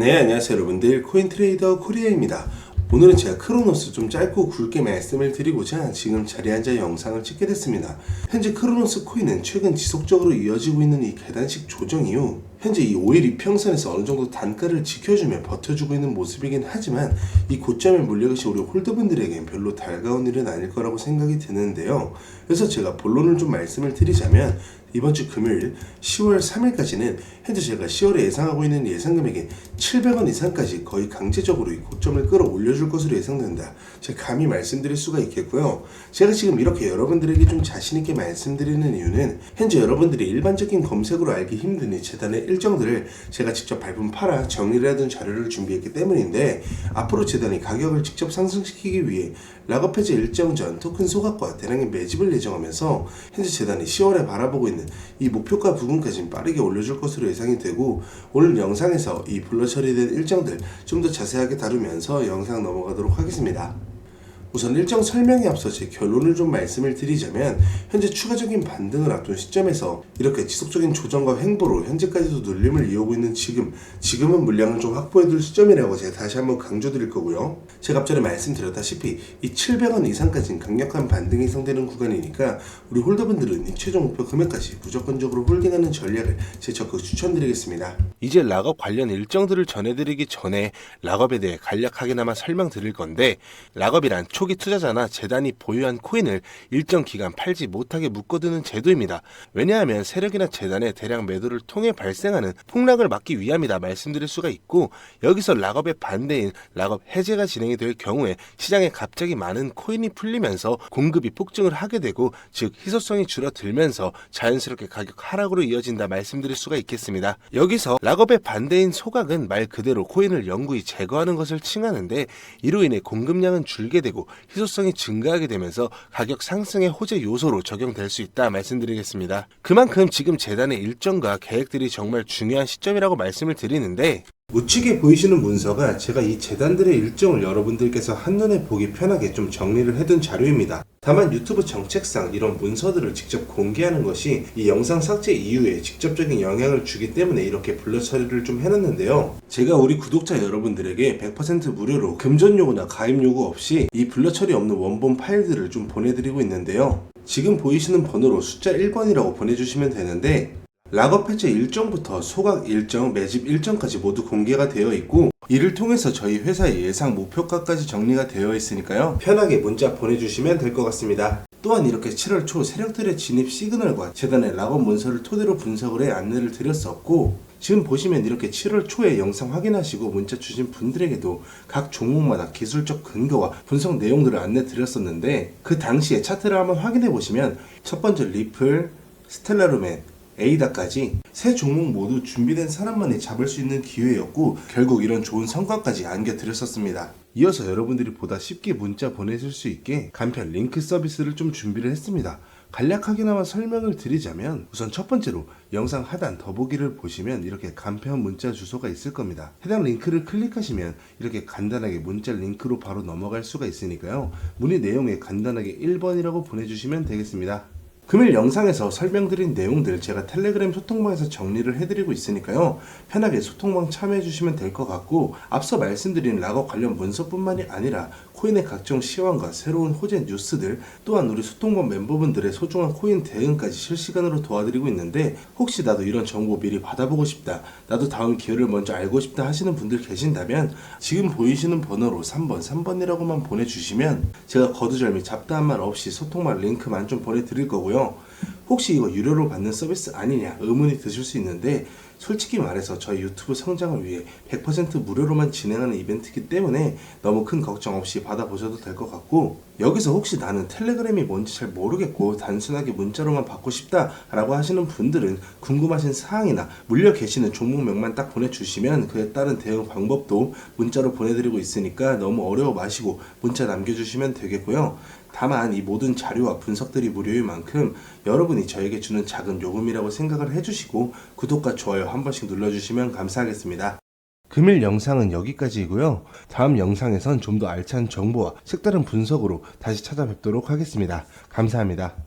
네, 안녕하세요 여러분들. 코인트레이더 코리아입니다. 오늘은 제가 크로노스 좀 짧고 굵게 말씀을 드리고자 지금 자리에 앉아 영상을 찍게 됐습니다. 현재 크로노스 코인은 최근 지속적으로 이어지고 있는 이 계단식 조정 이후 현재 이 5일 이평선에서 어느 정도 단가를 지켜주며 버텨주고 있는 모습이긴 하지만 이 고점에 몰려계신 우리 홀더분들에겐 별로 달가운 일은 아닐 거라고 생각이 드는데요. 그래서 제가 본론을 좀 말씀을 드리자면 이번 주 금요일 10월 3일까지는 현재 제가 10월에 예상하고 있는 예상 금액인 700원 이상까지 거의 강제적으로 이 고점을 끌어올려줄 것으로 예상된다. 제가 감히 말씀드릴 수가 있겠고요. 제가 지금 이렇게 여러분들에게 좀 자신있게 말씀드리는 이유는 현재 여러분들이 일반적인 검색으로 알기 힘든 이 재단의 일정들을 제가 직접 발품 팔아 정리를 해둔 자료를 준비했기 때문인데 앞으로 재단이 가격을 직접 상승시키기 위해 락업 해제 일정 전 토큰 소각과 대량의 매집을 예정하면서 현재 재단이 10월에 바라보고 있는 이 목표가 부분까지 빠르게 올려줄 것으로 예상이 되고 오늘 영상에서 이 불러 처리된 일정들 좀 더 자세하게 다루면서 영상 넘어가도록 하겠습니다. 우선 일정 설명에 앞서 제 결론을 좀 말씀을 드리자면 현재 추가적인 반등을 앞둔 시점에서 이렇게 지속적인 조정과 횡보로 현재까지도 눌림을 이어오고 있는 지금 지금은 물량을 좀 확보해둘 시점이라고 제가 다시 한번 강조드릴 거고요. 제가 앞전에 말씀드렸다시피 이 700원 이상까지는 강력한 반등이 예상되는 구간이니까 우리 홀더분들은 이 최종 목표 금액까지 무조건적으로 홀딩하는 전략을 제 적극 추천드리겠습니다. 이제 락업 관련 일정들을 전해드리기 전에 락업에 대해 간략하게나마 설명드릴 건데 락업이란 초기 투자자나 재단이 보유한 코인을 일정 기간 팔지 못하게 묶어두는 제도입니다. 왜냐하면 세력이나 재단의 대량 매도를 통해 발생하는 폭락을 막기 위함이다 말씀드릴 수가 있고 여기서 락업의 반대인 락업 해제가 진행이 될 경우에 시장에 갑자기 많은 코인이 풀리면서 공급이 폭증을 하게 되고 즉 희소성이 줄어들면서 자연스럽게 가격 하락으로 이어진다 말씀드릴 수가 있겠습니다. 여기서 락업의 반대인 소각은 말 그대로 코인을 영구히 제거하는 것을 칭하는데 이로 인해 공급량은 줄게 되고 희소성이 증가하게 되면서 가격 상승의 호재 요소로 적용될 수 있다 말씀드리겠습니다. 그만큼 지금 재단의 일정과 계획들이 정말 중요한 시점이라고 말씀을 드리는데 우측에 보이시는 문서가 제가 이 재단들의 일정을 여러분들께서 한눈에 보기 편하게 좀 정리를 해둔 자료입니다. 다만 유튜브 정책상 이런 문서들을 직접 공개하는 것이 이 영상 삭제 이후에 직접적인 영향을 주기 때문에 이렇게 불러 처리를 좀 해놨는데요. 제가 우리 구독자 여러분들에게 100% 무료로 금전 요구나 가입 요구 없이 이 불러 처리 없는 원본 파일들을 좀 보내드리고 있는데요. 지금 보이시는 번호로 숫자 1번이라고 보내주시면 되는데 락업 해제 일정부터 소각 일정, 매집 일정까지 모두 공개가 되어 있고 이를 통해서 저희 회사의 예상 목표가까지 정리가 되어 있으니까요. 편하게 문자 보내주시면 될 것 같습니다. 또한 이렇게 7월 초 세력들의 진입 시그널과 재단의 락업 문서를 토대로 분석을 해 안내를 드렸었고 지금 보시면 이렇게 7월 초에 영상 확인하시고 문자 주신 분들에게도 각 종목마다 기술적 근거와 분석 내용들을 안내 드렸었는데 그 당시에 차트를 한번 확인해 보시면 첫 번째 리플, 스텔라루멘, 에이다까지 세 종목 모두 준비된 사람만이 잡을 수 있는 기회였고 결국 이런 좋은 성과까지 안겨드렸었습니다. 이어서 여러분들이 보다 쉽게 문자 보내실 수 있게 간편 링크 서비스를 좀 준비를 했습니다. 간략하게나마 설명을 드리자면 우선 첫 번째로 영상 하단 더보기를 보시면 이렇게 간편 문자 주소가 있을 겁니다. 해당 링크를 클릭하시면 이렇게 간단하게 문자 링크로 바로 넘어갈 수가 있으니까요. 문의 내용에 간단하게 1번이라고 보내주시면 되겠습니다. 금일 영상에서 설명드린 내용들 제가 텔레그램 소통방에서 정리를 해드리고 있으니까요. 편하게 소통방 참여해주시면 될 것 같고 앞서 말씀드린 락업 관련 문서뿐만이 아니라 코인의 각종 시황과 새로운 호재 뉴스들 또한 우리 소통방 멤버분들의 소중한 코인 대응까지 실시간으로 도와드리고 있는데 혹시 나도 이런 정보 미리 받아보고 싶다 나도 다음 기회를 먼저 알고 싶다 하시는 분들 계신다면 지금 보이시는 번호로 3번 3번이라고만 보내주시면 제가 거두절미 잡다한 말 없이 소통방 링크만 좀 보내드릴 거고요 혹시 이거 유료로 받는 서비스 아니냐 의문이 드실 수 있는데 솔직히 말해서 저희 유튜브 성장을 위해 100% 무료로만 진행하는 이벤트이기 때문에 너무 큰 걱정 없이 받아보셔도 될 것 같고 여기서 혹시 나는 텔레그램이 뭔지 잘 모르겠고 단순하게 문자로만 받고 싶다라고 하시는 분들은 궁금하신 사항이나 물려 계시는 종목명만 딱 보내주시면 그에 따른 대응 방법도 문자로 보내드리고 있으니까 너무 어려워 마시고 문자 남겨주시면 되겠고요. 다만 이 모든 자료와 분석들이 무료인 만큼 여러분이 저에게 주는 작은 요금이라고 생각을 해주시고 구독과 좋아요 한 번씩 눌러주시면 감사하겠습니다. 금일 영상은 여기까지이고요. 다음 영상에선 좀 더 알찬 정보와 색다른 분석으로 다시 찾아뵙도록 하겠습니다. 감사합니다.